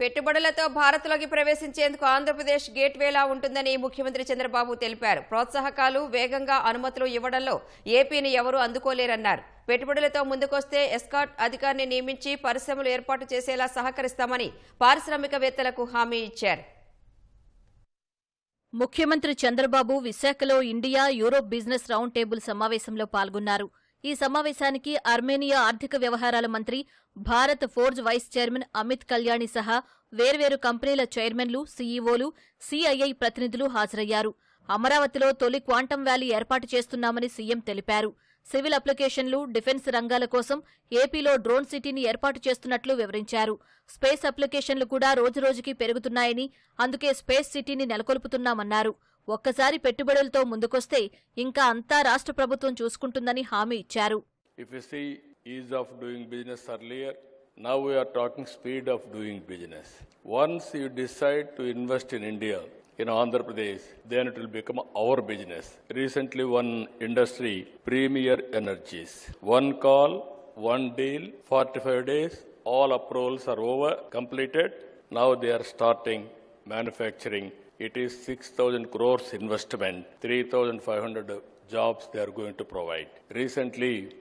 పెట్టుబడులతో భారత్లోకి ప్రవేశించేందుకు ఆంధ్రప్రదేశ్ గేట్వేలా ఉంటుందని ముఖ్యమంత్రి చంద్రబాబు తెలిపారు. ప్రోత్సాహకాలు వేగంగా అనుమతులు ఇవ్వడంలో ఏపీని ఎవరూ అందుకోలేరన్నారు. పెట్టుబడులతో ముందుకొస్తే ఎస్కాట్ అధికారిని నియమించి పరిశ్రమలు ఏర్పాటు చేసేలా సహకరిస్తామని పారిశ్రామికవేత్తలకు హామీ ఇచ్చారు. ముఖ్యమంత్రి చంద్రబాబు విశాఖలో India Europe business round table సమావేశంలో పాల్గొన్నారు. ఈ సమావేశానికి అర్మేనియా ఆర్థిక వ్యవహారాల మంత్రి Bharat Forge vice chairman Amit Kalyani సహా వేర్వేరు కంపెనీల చైర్మన్లు సీఈఓలు సిఐఐ ప్రతినిధులు హాజరయ్యారు. అమరావతిలో తొలి క్వాంటం వ్యాలీ ఏర్పాటు చేస్తున్నామని సీఎం తెలిపారు. సివిల్ అప్లికేషన్లు డిఫెన్స్ రంగాల కోసం ఏపీలో డ్రోన్ సిటీని ఏర్పాటు చేస్తున్నట్లు వివరించారు. స్పేస్ అప్లికేషన్లు కూడా రోజురోజుకి పెరుగుతున్నాయని అందుకే స్పేస్ సిటీని నెలకొల్పుతున్నామన్నారు. ఒక్కసారి పెట్టుబడులతో ముందుకొస్తే ఇంకా అంతా రాష్ట్ర ప్రభుత్వం చూసుకుంటుందని హామీ ఇచ్చారు If you see ease of doing business earlier, now we are talking speed of doing business. Once you decide to invest in India, in Andhra Pradesh, then it will become our business. Recently, one industry, Premier Energies, one call, one deal, 45 days, all approvals are over, completed. Now they are starting manufacturing. It is 6,000 crores investment, 3,500 jobs they are going to provide. Recently,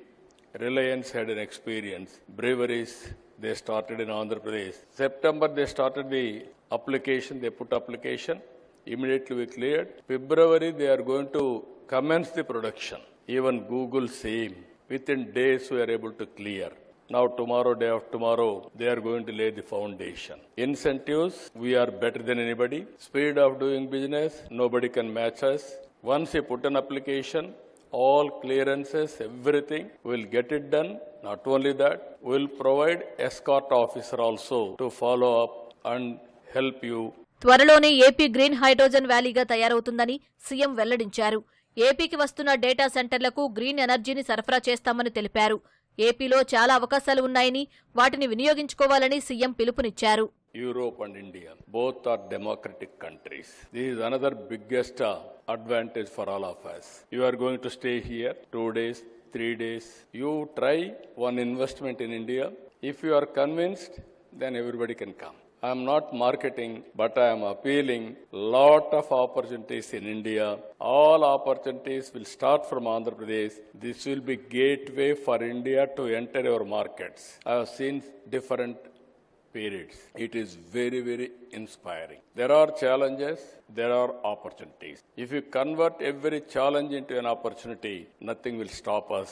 Reliance had an experience. Breweries, they started in Andhra Pradesh. September, they started the application, they put application. Immediately we cleared. February, they are going to commence the production. Even Google same. Within days, we are able to clear. Now, tomorrow, day after tomorrow, they are going to lay the foundation. Incentives, we are better than anybody. Speed of doing business, nobody can match us. Once you put an application, all clearances, everything, we'll get it done. Not only that, we'll provide escort officer also to follow up and help you త్వరలోనే AP green hydrogen వ్యాలీగా తయారవుతుందని CM వెల్లడించారు ఏపీకి వస్తున్న data సెంటర్లకు green ఎనర్జీని సరఫరా చేస్తామని తెలిపారు ఏపీలో చాలా అవకాశాలు ఉన్నాయని వాటిని వినియోగించుకోవాలని సీఎం పిలుపునిచ్చారు. Europe and India both are democratic countries this another biggest advantage for all of us you are going to stay here two days three days you try one investment in India if you are convinced then everybody can come I am not marketing, but I am appealing lot of opportunities in India. All opportunities will start from Andhra Pradesh. This will be gateway for India to enter your markets. I have seen different periods. It is very, very inspiring. There are challenges, there are opportunities. If you convert every challenge into an opportunity, nothing will stop us.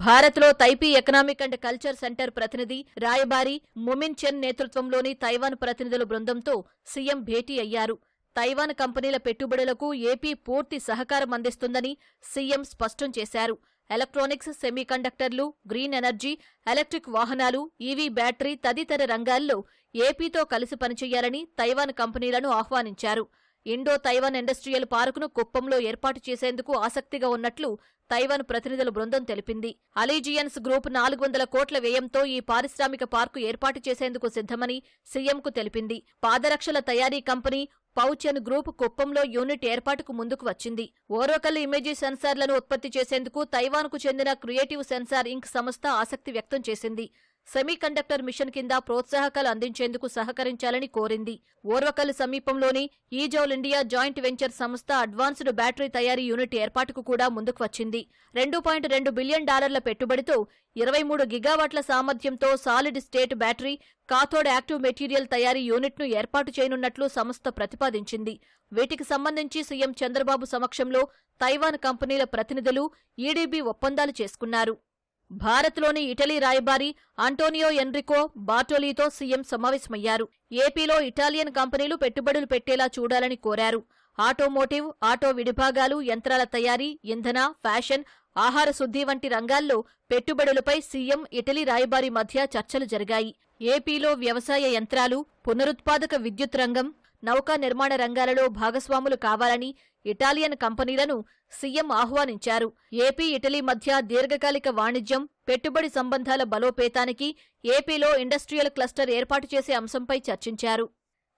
భారత్లో Taipei economic and culture centre ప్రతినిధి రాయబారి ముమిన్ చెన్ నేతృత్వంలోని Taiwan ప్రతినిధుల బృందంతో CM భేటీ అయ్యారు. Taiwan కంపెనీల పెట్టుబడులకు AP పూర్తి సహకారం అందిస్తుందని సీఎం స్పష్టం చేశారు. ఎలక్ట్రానిక్స్ సెమీకండక్టర్లు గ్రీన్ ఎనర్జీ ఎలక్ట్రిక్ వాహనాలు ఈవీ బ్యాటరీ తదితర రంగాల్లో ఏపీతో కలిసి పనిచేయాలని తైవాన్ కంపెనీలను ఆహ్వానించారు. ఇండో తైవాన్ ఇండస్ట్రియల్ పార్కును కుప్పంలో ఏర్పాటు చేసేందుకు ఆసక్తిగా ఉన్నట్లు తైవాన్ ప్రతినిధుల బృందం తెలిపింది. అలీజియన్స్ గ్రూప్ నాలుగు వందల కోట్ల వ్యయంతో ఈ పారిశ్రామిక పార్కు ఏర్పాటు చేసేందుకు సిద్ధమని సీఎంకు తెలిపింది. పాదరక్షల తయారీ కంపెనీ పౌచెన్ గ్రూప్ కుప్పంలో యూనిట్ ఏర్పాటుకు ముందుకు వచ్చింది. ఓరోకల్ ఇమేజీ సెన్సార్లను ఉత్పత్తి చేసేందుకు తైవాన్కు చెందిన క్రియేటివ్ సెన్సార్ ఇంక్ సంస్థ ఆసక్తి వ్యక్తం చేసింది. సెమీకండక్టర్ మిషన్ కింద ప్రోత్సాహకాలు అందించేందుకు సహకరించాలని కోరింది. ఓర్వకల్ సమీపంలోని ఈజౌల్ ఇండియా జాయింట్ వెంచర్ సంస్థ అడ్వాన్స్డ్ బ్యాటరీ తయారీ యూనిట్ ఏర్పాటుకు కూడా ముందుకు వచ్చింది. రెండు పాయింట్ రెండు బిలియన్ డాలర్ల పెట్టుబడితో ఇరవై మూడు గిగావాట్ల సామర్థ్యంతో solid state battery cathode active material తయారీ యూనిట్ను ఏర్పాటు చేయనున్నట్లు సంస్థ ప్రతిపాదించింది. వీటికి సంబంధించి సీఎం చంద్రబాబు సమక్షంలో తైవాన్ కంపెనీల ప్రతినిధులు ఈడీబీ ఒప్పందాలు చేసుకున్నారు. భారత్లోని ఇటలీ రాయబారి ఆంటోనియో ఎన్రికో బాటోలీతో సీఎం సమావేశమయ్యారు. ఏపీలో ఇటాలియన్ కంపెనీలు పెట్టుబడులు పెట్టేలా చూడాలని కోరారు. ఆటోమోటివ్ ఆటో విడిభాగాలు యంత్రాల తయారీ ఇంధన ఫ్యాషన్ ఆహార శుద్ధి వంటి రంగాల్లో పెట్టుబడులపై సీఎం ఇటలీ రాయబారి మధ్య చర్చలు జరిగాయి. ఏపీలో వ్యవసాయ యంత్రాలు పునరుత్పాదక విద్యుత్ రంగం నౌకా నిర్మాణ రంగాలలో భాగస్వాములు కావాలని ఇటాలియన్ కంపెనీలను సీఎం ఆహ్వానించారు. ఏపీ ఇటలీ మధ్య దీర్ఘకాలిక వాణిజ్యం పెట్టుబడి సంబంధాల బలోపేతానికి ఏపీలో ఇండస్ట్రియల్ క్లస్టర్ ఏర్పాటు చేసే అంశంపై చర్చించారు.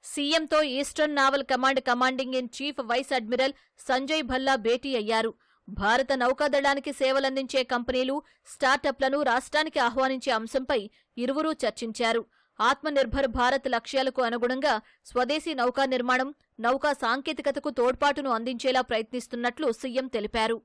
సీఎంతో eastern naval command commanding in chief vice admiral Sanjay Bhalla భేటీ అయ్యారు. భారత నౌకాదళానికి సేవలందించే కంపెనీలు స్టార్టప్లను రాష్ట్రానికి ఆహ్వానించే అంశంపై ఇరువురూ చర్చించారు. ఆత్మనిర్భర్ భారత్ లక్ష్యాలకు అనుగుణంగా స్వదేశీ నౌకా నిర్మాణం నౌకా సాంకేతికతకు తోడ్పాటును అందించేలా ప్రయత్నిస్తున్నట్లు సీఎం తెలిపారు.